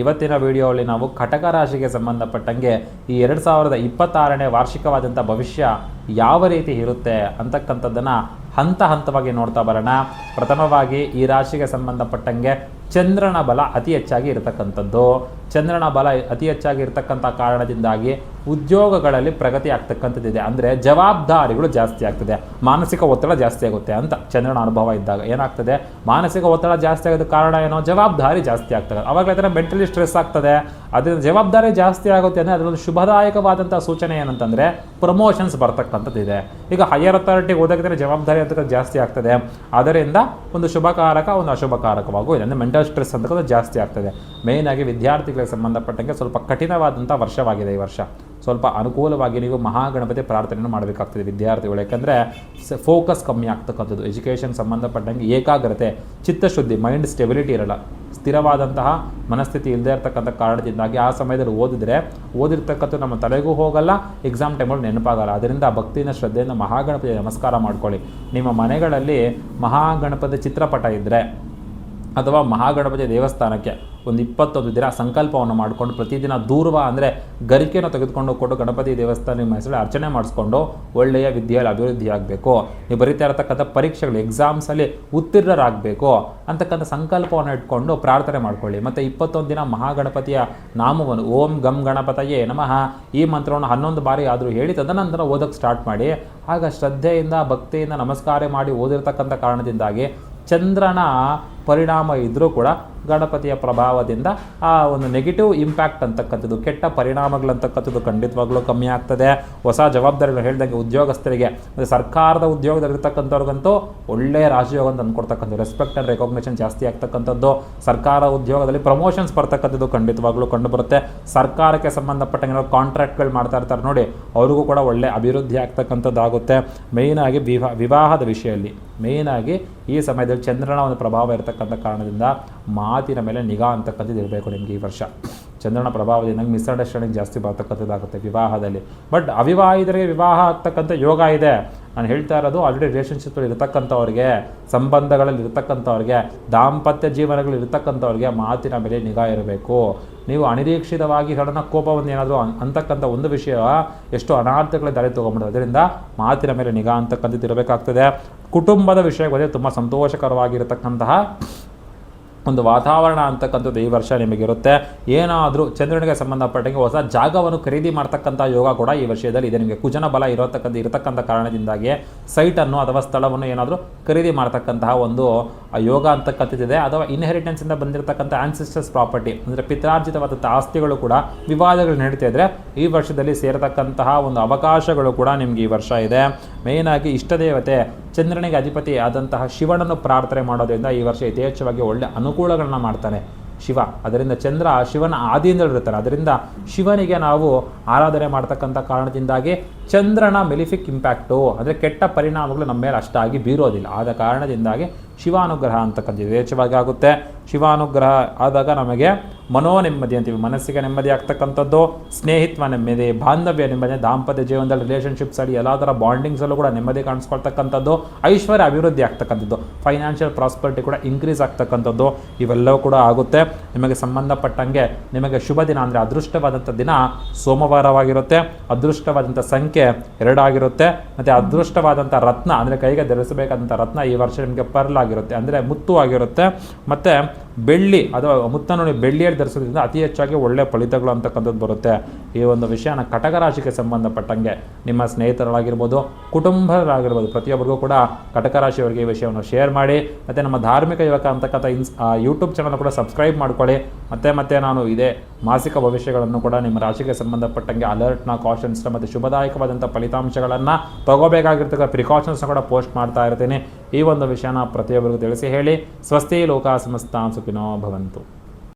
ಇವತ್ತಿನ ವಿಡಿಯೋಲ್ಲಿ ನಾವು ಕಟಕ ರಾಶಿಗೆ ಸಂಬಂಧಪಟ್ಟಂಗೆ ಈ ಎರಡು ಸಾವಿರದ ಇಪ್ಪತ್ತಾರನೇ ವಾರ್ಷಿಕವಾದಂಥ ಭವಿಷ್ಯ ಯಾವ ರೀತಿ ಇರುತ್ತೆ ಅಂತಕ್ಕಂಥದ್ದನ್ನು ಹಂತ ಹಂತವಾಗಿ ನೋಡ್ತಾ ಬರೋಣ. ಪ್ರಥಮವಾಗಿ ಈ ರಾಶಿಗೆ ಸಂಬಂಧಪಟ್ಟಂಗೆ ಚಂದ್ರನ ಬಲ ಅತಿ ಹೆಚ್ಚಾಗಿ ಇರತಕ್ಕಂಥದ್ದು. ಚಂದ್ರನ ಬಲ ಅತಿ ಹೆಚ್ಚಾಗಿ ಇರತಕ್ಕಂಥ ಕಾರಣದಿಂದಾಗಿ ಉದ್ಯೋಗಗಳಲ್ಲಿ ಪ್ರಗತಿ ಆಗ್ತಕ್ಕಂಥದ್ದಿದೆ. ಅಂದರೆ ಜವಾಬ್ದಾರಿಗಳು ಜಾಸ್ತಿ ಆಗ್ತದೆ. ಮಾನಸಿಕ ಒತ್ತಡ ಜಾಸ್ತಿ ಆಗುತ್ತೆ ಅಂತ ಚಂದ್ರನ ಅನುಭವ ಇದ್ದಾಗ ಏನಾಗ್ತದೆ? ಮಾನಸಿಕ ಒತ್ತಡ ಜಾಸ್ತಿ ಆಗೋದು ಕಾರಣ ಏನೋ? ಜವಾಬ್ದಾರಿ ಜಾಸ್ತಿ ಆಗ್ತದೆ. ಅವಾಗಲೇ ಥರ ಮೆಂಟಲಿ ಸ್ಟ್ರೆಸ್ ಆಗ್ತದೆ. ಅದರಿಂದ ಜವಾಬ್ದಾರಿ ಜಾಸ್ತಿ ಆಗುತ್ತೆ ಅಂದರೆ ಅದರಲ್ಲಿ ಶುಭದಾಯಕವಾದಂಥ ಸೂಚನೆ ಏನಂತಂದರೆ ಪ್ರಮೋಷನ್ಸ್ ಬರ್ತಕ್ಕಂಥದ್ದಿದೆ. ಈಗ ಹೈಯರ್ ಅಥಾರಿಟಿಗೆ ಹೋದಾಗಿದ್ರೆ ಜವಾಬ್ದಾರಿ ಅಂತ ಜಾಸ್ತಿ ಆಗ್ತದೆ. ಅದರಿಂದ ಒಂದು ಶುಭಕಾರಕ, ಒಂದು ಅಶುಭಕಾರಕವಾಗೂ ಇದೆ ಅಂದರೆ ಮೆಂಟಲ್ ಸ್ಟ್ರೆಸ್ ಅಂತಕ್ಕಂಥ ಜಾಸ್ತಿ ಆಗ್ತದೆ. ಮೇಯ್ನಾಗಿ ವಿದ್ಯಾರ್ಥಿಗಳಿಗೆ ಸಂಬಂಧಪಟ್ಟಂಗೆ ಸ್ವಲ್ಪ ಕಠಿಣವಾದಂಥ ವರ್ಷವಾಗಿದೆ ಈ ವರ್ಷ. ಸ್ವಲ್ಪ ಅನುಕೂಲವಾಗಿ ನೀವು ಮಹಾಗಣಪತಿ ಪ್ರಾರ್ಥನೆಯನ್ನು ಮಾಡಬೇಕಾಗ್ತದೆ ವಿದ್ಯಾರ್ಥಿಗಳು. ಯಾಕಂದರೆ ಫೋಕಸ್ ಕಮ್ಮಿ ಆಗ್ತಕ್ಕಂಥದ್ದು. ಎಜುಕೇಷನ್ ಸಂಬಂಧಪಟ್ಟಂಗೆ ಏಕಾಗ್ರತೆ, ಚಿತ್ತಶುದ್ಧಿ ಮೈಂಡ್ ಸ್ಟೆಬಿಲಿಟಿ ಇರಲ್ಲ. ಸ್ಥಿರವಾದಂತಹ ಮನಸ್ಥಿತಿ ಇಲ್ಲದೆ ಇರತಕ್ಕಂಥ ಕಾರಣದಿಂದಾಗಿ ಆ ಸಮಯದಲ್ಲಿ ಓದಿದ್ರೆ, ಓದಿರ್ತಕ್ಕಂಥ ನಮ್ಮ ತಲೆಗೂ ಹೋಗಲ್ಲ ಎಕ್ಸಾಮ್ ಟೈಮಲ್ಲಿ ನೆನಪಾಗಲ್ಲ. ಅದರಿಂದ ಭಕ್ತಿನ ಶ್ರದ್ಧೆಯಿಂದ ಮಹಾಗಣಪತಿ ನಮಸ್ಕಾರ ಮಾಡ್ಕೊಳ್ಳಿ. ನಿಮ್ಮ ಮನೆಗಳಲ್ಲಿ ಮಹಾಗಣಪತಿ ಚಿತ್ರಪಟ ಇದ್ದರೆ ಅಥವಾ ಮಹಾಗಣಪತಿ ದೇವಸ್ಥಾನಕ್ಕೆ ಒಂದು ಇಪ್ಪತ್ತೊಂದು ದಿನ ಸಂಕಲ್ಪವನ್ನು ಮಾಡಿಕೊಂಡು ಪ್ರತಿದಿನ ದೂರ್ವ ಅಂದರೆ ಗರಿಕೆಯನ್ನು ತೆಗೆದುಕೊಂಡು ಕೊಟ್ಟು ಗಣಪತಿ ದೇವಸ್ಥಾನ ನಿಮ್ಮ ಹೆಸರಲ್ಲಿ ಅರ್ಚನೆ ಮಾಡಿಸ್ಕೊಂಡು ಒಳ್ಳೆಯ ವಿದ್ಯೆಯಲ್ಲಿ ಅಭಿವೃದ್ಧಿ ಆಗಬೇಕು ನೀವು ಬರೀತಾ ಇರತಕ್ಕಂಥ ಪರೀಕ್ಷೆಗಳು ಎಕ್ಸಾಮ್ಸಲ್ಲಿ ಉತ್ತೀರ್ಣರಾಗಬೇಕು ಅಂತಕ್ಕಂಥ ಸಂಕಲ್ಪವನ್ನು ಇಟ್ಕೊಂಡು ಪ್ರಾರ್ಥನೆ ಮಾಡ್ಕೊಳ್ಳಿ. ಮತ್ತು ಇಪ್ಪತ್ತೊಂದು ದಿನ ಮಹಾಗಣಪತಿಯ ನಾಮವನ್ನು ಓಂ ಗಂ ಗಣಪತಯೇ ನಮಃ ಈ ಮಂತ್ರವನ್ನು ಹನ್ನೊಂದು ಬಾರಿ ಆದರೂ ಹೇಳಿ ತದನಂತರ ಓದೋಕ್ಕೆ ಸ್ಟಾರ್ಟ್ ಮಾಡಿ. ಆಗ ಶ್ರದ್ಧೆಯಿಂದ, ಭಕ್ತಿಯಿಂದ ನಮಸ್ಕಾರ ಮಾಡಿ ಓದಿರ್ತಕ್ಕಂಥ ಕಾರಣದಿಂದಾಗಿ ಚಂದ್ರನ ಪರಿಣಾಮ ಇದ್ದರೂ ಕೂಡ ಗಣಪತಿಯ ಪ್ರಭಾವದಿಂದ ಆ ಒಂದು ನೆಗೆಟಿವ್ ಇಂಪ್ಯಾಕ್ಟ್ ಅಂತಕ್ಕಂಥದ್ದು, ಕೆಟ್ಟ ಪರಿಣಾಮಗಳಂತಕ್ಕಂಥದ್ದು ಖಂಡಿತವಾಗ್ಲೂ ಕಮ್ಮಿ ಆಗ್ತದೆ. ಹೊಸ ಜವಾಬ್ದಾರಿಗಳು ಹೇಳಿದಂಗೆ ಉದ್ಯೋಗಸ್ಥರಿಗೆ ಮತ್ತು ಸರ್ಕಾರದ ಉದ್ಯೋಗದಲ್ಲಿರ್ತಕ್ಕಂಥವ್ರಿಗಂತೂ ಒಳ್ಳೆಯ ರಾಜಯೋಗ ಅಂತ ಅಂದ್ಕೊಡ್ತಕ್ಕಂಥ ರೆಸ್ಪೆಕ್ಟ್ ಆ್ಯಂಡ್ ರೆಕಾಗ್ನೇಷನ್ ಜಾಸ್ತಿ ಆಗ್ತಕ್ಕಂಥದ್ದು. ಸರ್ಕಾರ ಉದ್ಯೋಗದಲ್ಲಿ ಪ್ರಮೋಷನ್ಸ್ ಬರ್ತಕ್ಕಂಥದ್ದು ಖಂಡಿತವಾಗ್ಲೂ ಕಂಡುಬರುತ್ತೆ ಸರ್ಕಾರಕ್ಕೆ ಸಂಬಂಧಪಟ್ಟಂಗೆ ಕಾಂಟ್ರಾಕ್ಟ್ಗಳು ಮಾಡ್ತಾ ಇರ್ತಾರೆ ನೋಡಿ, ಅವ್ರಿಗೂ ಕೂಡ ಒಳ್ಳೆ ಅಭಿವೃದ್ಧಿ ಆಗ್ತಕ್ಕಂಥದ್ದಾಗುತ್ತೆ. ಮೇಯ್ನಾಗಿ ವಿವಾಹ ವಿವಾಹದ ವಿಷಯದಲ್ಲಿ ಮೇಯ್ನಾಗಿ ಈ ಸಮಯದಲ್ಲಿ ಚಂದ್ರನ ಒಂದು ಪ್ರಭಾವ ಇರತಕ್ಕಂಥ ಕಾರಣದಿಂದ ಮಾತಿನ ಮೇಲೆ ನಿಗಾ ಅಂತಕ್ಕಂಥದ್ದು ಇರಬೇಕು ನಿಮಗೆ ಈ ವರ್ಷ. ಚಂದ್ರನ ಪ್ರಭಾವದಿಂದ ಮಿಸ್ಅಂಡರ್ಸ್ಟ್ಯಾಂಡಿಂಗ್ ಜಾಸ್ತಿ ಬರ್ತಕ್ಕಂಥದ್ದಾಗುತ್ತೆ ವಿವಾಹದಲ್ಲಿ. ಬಟ್ ಅವಿವಾಹಿತರಿಗೆ ವಿವಾಹ ಆಗ್ತಕ್ಕಂಥ ಯೋಗ ಇದೆ. ನಾನು ಹೇಳ್ತಾ ಇರೋದು ಆಲ್ರೆಡಿ ರಿಲೇಷನ್ಶಿಪ್ಗಳು ಇರತಕ್ಕಂಥವ್ರಿಗೆ, ಸಂಬಂಧಗಳಲ್ಲಿ ಇರತಕ್ಕಂಥವ್ರಿಗೆ, ದಾಂಪತ್ಯ ಜೀವನಗಳು ಇರತಕ್ಕಂಥವ್ರಿಗೆ ಮಾತಿನ ಮೇಲೆ ನಿಗಾ ಇರಬೇಕು. ನೀವು ಅನಿರೀಕ್ಷಿತವಾಗಿ ಸಡನ್ನ ಕೋಪವನ್ನು ಏನಾದರೂ ಅಂತಕ್ಕಂಥ ಒಂದು ವಿಷಯ ಎಷ್ಟು ಅನಾರ್ಥಗಳ ದಾರಿ ತೊಗೊಂಡ್ಬಿಡೋದು ಅದರಿಂದ ಮಾತಿನ ಮೇಲೆ ನಿಗಾ ಅಂತಕ್ಕಂಥದ್ದು ಇರಬೇಕಾಗ್ತದೆ. ಕುಟುಂಬದ ವಿಷಯಕ್ಕೆ ಬಂದರೆ ತುಂಬ ಸಂತೋಷಕರವಾಗಿರತಕ್ಕಂತಹ ಒಂದು ವಾತಾವರಣ ಅಂತಕ್ಕಂಥದ್ದು ಈ ವರ್ಷ ನಿಮಗಿರುತ್ತೆ. ಏನಾದರೂ ಚಂದ್ರನಿಗೆ ಸಂಬಂಧಪಟ್ಟಂಗೆ ಹೊಸ ಜಾಗವನ್ನು ಖರೀದಿ ಮಾಡ್ತಕ್ಕಂಥ ಯೋಗ ಕೂಡ ಈ ವರ್ಷದಲ್ಲಿ ಇದೆ. ನಿಮಗೆ ಕುಜನ ಬಲ ಇರತಕ್ಕಂಥ ಇರತಕ್ಕಂಥ ಕಾರಣದಿಂದಾಗಿ ಸೈಟನ್ನು ಅಥವಾ ಸ್ಥಳವನ್ನು ಏನಾದರೂ ಖರೀದಿ ಮಾಡ್ತಕ್ಕಂತಹ ಒಂದು ಯೋಗ ಅಂತಕ್ಕಂಥದ್ದಿದೆ. ಅಥವಾ ಇನ್ಹೆರಿಟೆನ್ಸಿಂದ ಬಂದಿರತಕ್ಕಂಥ ಆನ್ಸಿಸ್ಟರ್ಸ್ ಪ್ರಾಪರ್ಟಿ ಅಂದರೆ ಪಿತ್ರಾರ್ಜಿತವಾದಂಥ ಆಸ್ತಿಗಳು ಕೂಡ ವಿವಾದಗಳು ನಡೀತಾ ಇದ್ದರೆ ಈ ವರ್ಷದಲ್ಲಿ ಸೇರತಕ್ಕಂತಹ ಒಂದು ಅವಕಾಶಗಳು ಕೂಡ ನಿಮಗೆ ಈ ವರ್ಷ ಇದೆ. ಮೇಯ್ನಾಗಿ ಇಷ್ಟದೇವತೆ ಚಂದ್ರನಿಗೆ ಅಧಿಪತಿ ಆದಂತಹ ಶಿವನನ್ನು ಪ್ರಾರ್ಥನೆ ಮಾಡೋದ್ರಿಂದ ಈ ವರ್ಷ ಯಥೇಚ್ಛವಾಗಿ ಒಳ್ಳೆ ಅನುಕೂಲಗಳನ್ನ ಮಾಡ್ತಾನೆ ಶಿವ. ಅದರಿಂದ ಚಂದ್ರ ಶಿವನ ಆದಿಯಿಂದಲಿರ್ತಾನೆ ಅದರಿಂದ ಶಿವನಿಗೆ ನಾವು ಆರಾಧನೆ ಮಾಡ್ತಕ್ಕಂಥ ಕಾರಣದಿಂದಾಗಿ ಚಂದ್ರನ ಮೆಲಿಫಿಕ್ ಇಂಪ್ಯಾಕ್ಟು, ಅಂದರೆ ಕೆಟ್ಟ ಪರಿಣಾಮಗಳು ನಮ್ಮ ಮೇಲೆ ಅಷ್ಟಾಗಿ ಬೀರೋದಿಲ್ಲ. ಆದ ಕಾರಣದಿಂದಾಗಿ ಶಿವಾನುಗ್ರಹ ಅಂತಕ್ಕಂಥ ಯಥೇಚ್ಛವಾಗಿ ಆಗುತ್ತೆ. ಶಿವಾನುಗ್ರಹ ಆದಾಗ ನಮಗೆ ಮನೋ ನೆಮ್ಮದಿ ಅಂತೀವಿ. ಮನಸ್ಸಿಗೆ ನೆಮ್ಮದಿ ಆಗ್ತಕ್ಕಂಥದ್ದು, ಸ್ನೇಹಿತ್ವ ನೆಮ್ಮದಿ, ಬಾಂಧವ್ಯ ನೆಮ್ಮದಿ, ದಾಂಪತ್ಯ ಜೀವನದಲ್ಲಿ ರಿಲೇಷನ್ಶಿಪ್ಸ್ ಅಲ್ಲಿ ಎಲ್ಲ ಥರ ಬಾಂಡಿಂಗ್ಸಲ್ಲೂ ಕೂಡ ನೆಮ್ಮದಿ ಕಾಣಿಸ್ಕೊಳ್ತಕ್ಕಂಥದ್ದು, ಐಶ್ವರ್ಯ ಅಭಿವೃದ್ಧಿ ಆಗ್ತಕ್ಕಂಥದ್ದು ಫೈನಾನ್ಷಿಯಲ್ ಪ್ರಾಸ್ಪರ್ಟಿ ಕೂಡ ಇನ್ಕ್ರೀಸ್ ಆಗ್ತಕ್ಕಂಥದ್ದು, ಇವೆಲ್ಲವೂ ಕೂಡ ಆಗುತ್ತೆ. ನಿಮಗೆ ಸಂಬಂಧಪಟ್ಟಂಗೆ ನಿಮಗೆ ಶುಭ ದಿನ ಅಂದರೆ ಅದೃಷ್ಟವಾದಂಥ ದಿನ ಸೋಮವಾರವಾಗಿರುತ್ತೆ. ಅದೃಷ್ಟವಾದಂಥ ಸಂಖ್ಯೆ ಎರಡಾಗಿರುತ್ತೆ. ಮತ್ತು ಅದೃಷ್ಟವಾದಂಥ ರತ್ನ ಅಂದರೆ ಕೈಗೆ ಧರಿಸಬೇಕಾದಂಥ ರತ್ನ ಈ ವರ್ಷ ನಿಮಗೆ ಪರ್ಲ್ ಆಗಿರುತ್ತೆ ಅಂದರೆ ಮುತ್ತು ಆಗಿರುತ್ತೆ. ಮತ್ತು ಬೆಳ್ಳಿ, ಅಥವಾ ಮುತ್ತ ನೋಡಿ ಬೆಳ್ಳಿಯಲ್ಲಿ ಧರಿಸೋದ್ರಿಂದ ಅತಿ ಹೆಚ್ಚಾಗಿ ಒಳ್ಳೆಯ ಫಲಿತಗಳು ಅಂತಕ್ಕಂಥದ್ದು ಬರುತ್ತೆ. ಈ ಒಂದು ವಿಷಯನ ಕಟಕ ರಾಶಿಗೆ ಸಂಬಂಧಪಟ್ಟಂಗೆ ನಿಮ್ಮ ಸ್ನೇಹಿತರಾಗಿರ್ಬೋದು ಕುಟುಂಬರಾಗಿರ್ಬೋದು ಪ್ರತಿಯೊಬ್ಬರಿಗೂ ಕೂಡ ಕಟಕ ರಾಶಿಯವರಿಗೆ ಈ ವಿಷಯವನ್ನು ಶೇರ್ ಮಾಡಿ, ಮತ್ತು ನಮ್ಮ ಧಾರ್ಮಿಕ ಯುವಕ ಅಂತಕ್ಕಂಥ ಇನ್ಸ್ ಯೂಟ್ಯೂಬ್ ಚಾನಲ್ ಕೂಡ ಸಬ್ಸ್ಕ್ರೈಬ್ ಮಾಡ್ಕೊಳ್ಳಿ. ಮತ್ತೆ ಮತ್ತೆ ನಾನು ಇದೇ ಮಾಸಿಕ ಭವಿಷ್ಯಗಳನ್ನು ಕೂಡ ನಿಮ್ಮ ರಾಶಿಗೆ ಸಂಬಂಧಪಟ್ಟಂಗೆ ಅಲರ್ಟ್ನ ಕಾಷನ್ಸ್ನ ಮತ್ತು ಶುಭದಾಯಕವಾದಂಥ ಫಲಿತಾಂಶಗಳನ್ನು ತಗೋಬೇಕಾಗಿರ್ತಕ್ಕ ಪ್ರಿಕಾಷನ್ಸ್ನ ಕೂಡ ಪೋಸ್ಟ್ ಮಾಡ್ತಾ ಇರ್ತೀನಿ. ಈ ಒಂದು ವಿಷಯನ ಪ್ರತಿಯೊಬ್ಬರಿಗೂ ತಿಳಿಸಿ ಹೇಳಿ. ಸ್ವಸ್ತಿ ಲೋಕ ಸುಪಿನೋ ಸುಖಿನೋ ಭವಂತು.